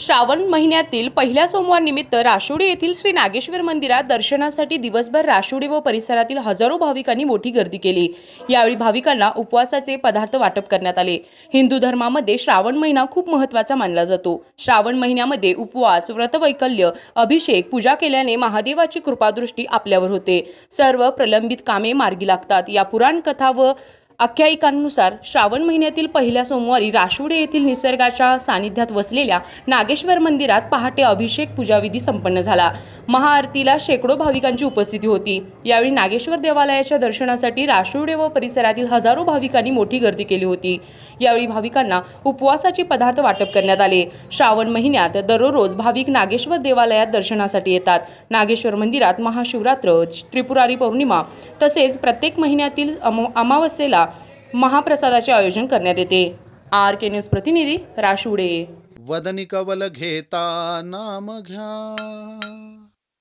श्रावण महिन्यातील पहिल्या सोमवार निमित्त येथील श्री नागेश्वर मंदिरात दर्शनासाठी दिवसभर राशोडी व परिसरातील हजारो भाविकांनी मोठी गर्दी केली. यावेळी भाविकांना उपवासाचे पदार्थ वाटप करण्यात आले. हिंदू धर्मामध्ये श्रावण महिना खूप महत्त्वाचा मानला जातो. श्रावण महिन्यामध्ये उपवास व्रतवैकल्य अभिषेक पूजा केल्याने महादेवाची कृपादृष्टी आपल्यावर होते. सर्व प्रलंबित कामे मार्गी लागतात. या पुराण कथा व आख्यायिकांनुसार श्रावण महिन्यातील पहिल्या सोमवारी राशुडे येथील निसर्गाच्या सानिध्यात वसलेल्या नागेश्वर मंदिरात पहाटे अभिषेक पूजाविधी संपन्न झाला. महाआरतीला शेकडो भाविकांची उपस्थिती होती. यावेळी नागेश्वर देवालयाच्या दर्शनासाठी राशिवडे व परिसरातील हजारो भाविकांनी मोठी गर्दी केली होती. यावेळी भाविकांना उपवासाचे पदार्थ वाटप करण्यात आले. श्रावण महिन्यात दररोज भाविक नागेश्वर देवालयात दर्शनासाठी येतात. नागेश्वर मंदिरात महाशिवरात्र त्रिपुरारी पौर्णिमा तसेच प्रत्येक महिन्यातील अम- अमावस्येला महाप्रसादाचे आयोजन करण्यात येते. आर के न्यूज प्रतिनिधी राशुडे वदनी कवल घेता नाम घ्या.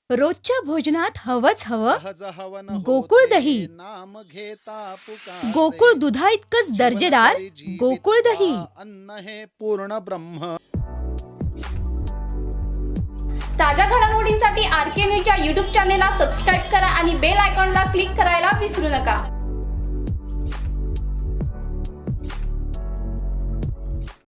रोजच्या भोजनात हवंच हवं गोकुळ दही. नाम घेता पुकारे. गोकुळ दुधा इतकंच दर्जेदार गोकुळ दही अन्न हे पूर्ण ब्रह्म ताज्या घडामोडींसाठी आर के न्यूजच्या यूट्यूब चॅनेलला सबस्क्राईब करा आणि बेल आयकॉनला क्लिक करायला विसरू नका